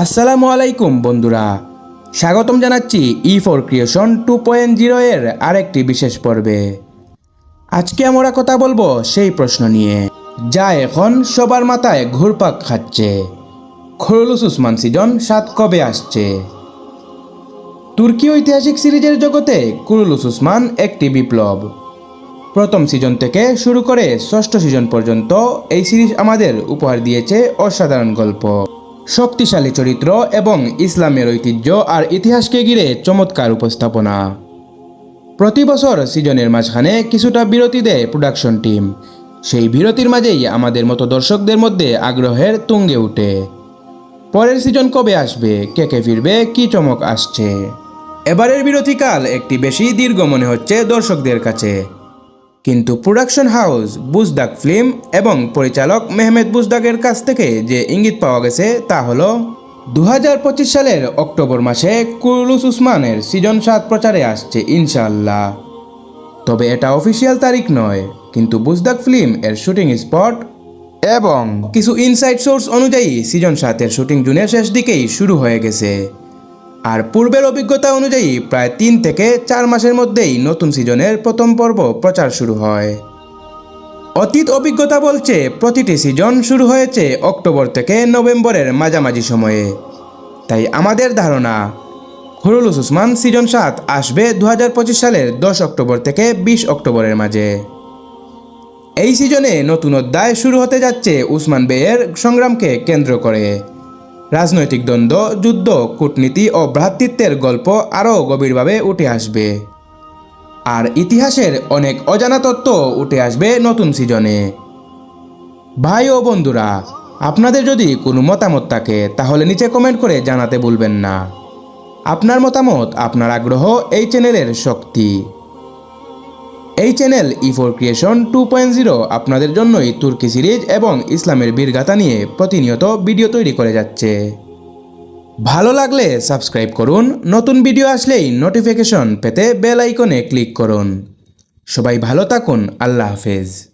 আসসালামু আলাইকুম, বন্ধুরা। স্বাগতম জানাচ্ছি E for creation two point zero এর আরেকটি বিশেষ পর্বে। আজকে আমরা কথা বলব সেই প্রশ্ন নিয়ে, যা এখন সবার মাথায় ঘুরপাক খাচ্ছে। খরুলুস উসমান সিজন সাত কবে আসছে? তুর্কি ঐতিহাসিক সিরিজের জগতে কুরুলুস উসমান একটি বিপ্লব। প্রথম সিজন থেকে শুরু করে ষষ্ঠ সিজন পর্যন্ত এই সিরিজ আমাদের উপহার দিয়েছে অসাধারণ গল্প। শক্তিশালী চরিত্র এবং ইসলামের ঐতিহ্য আর ইতিহাসকে ঘিরে চমৎকার উপস্থাপনা। প্রতি বছর সিজনের মাঝখানে কিছুটা বিরতি দেয় প্রোডাকশন টিম সেই বিরতির মাঝেই আমাদের মতো দর্শকদের মধ্যে আগ্রহের তুঙ্গে ওঠে পরের সিজন কবে আসবে, কে কে ফিরবে, কি চমক আসছে? এবারের বিরতিকাল একটি বেশি দীর্ঘ মনে হচ্ছে দর্শকদের কাছে। কিন্তু প্রোডাকশন হাউস বুজদাক ফিল্ম এবং পরিচালক মেহমেদ বুজদাকের কাছ থেকে যে ইঙ্গিত পাওয়া গেছে তা হলো দু হাজার পঁচিশ সালের অক্টোবর মাসে কুরুলুস উসমানের সিজন সাত প্রচারে আসছে ইনশাল্লাহ তবে এটা অফিসিয়াল তারিখ নয়, কিন্তু বুজদাক ফিল্ম এর শুটিং স্পট এবং কিছু ইনসাইড সোর্স অনুযায়ী সিজন সাতের শুটিং জুনের শেষ দিকেই শুরু হয়ে গেছে। আর পূর্বের অভিজ্ঞতা অনুযায়ী প্রায় তিন থেকে চার মাসের মধ্যেই নতুন সিজনের প্রথম পর্ব প্রচার শুরু হয়। অতীত অভিজ্ঞতা বলছে, প্রতিটি সিজন শুরু হয়েছে অক্টোবর থেকে নভেম্বরের মাঝামাঝি সময়ে। তাই আমাদের ধারণা হরুলুস উসমান সিজন সাত আসবে দু হাজার পঁচিশ সালের দশ অক্টোবর থেকে বিশ অক্টোবরের মাঝে। এই সিজনে নতুন অধ্যায় শুরু হতে যাচ্ছে উসমান বেয়ের সংগ্রামকে কেন্দ্র করে। রাজনৈতিক দ্বন্দ্ব, যুদ্ধ, কূটনীতি ও ভ্রাতৃত্বের গল্প আরও গভীরভাবে উঠে আসবে। আর ইতিহাসের অনেক অজানা তত্ত্ব উঠে আসবে নতুন সিজনে। ভাই ও বন্ধুরা, আপনাদের যদি কোনো মতামত থাকে, তাহলে নিচে কমেন্ট করে জানাতে ভুলবেন না। আপনার মতামত, আপনার আগ্রহ এই চ্যানেলের শক্তি। এই channel E four creation two point zero আপনাদের জন্যই তুর্কি সিরিজ এবং ইসলামের বীরগাথা নিয়ে প্রতিনিয়ত ভিডিও তৈরি করে যাচ্ছে। ভালো লাগলে সাবস্ক্রাইব করুন, নতুন ভিডিও আসলেই নোটিফিকেশন পেতে বেল আইকনে ক্লিক করুন। সবাই ভালো থাকুন, আল্লাহ হাফেজ।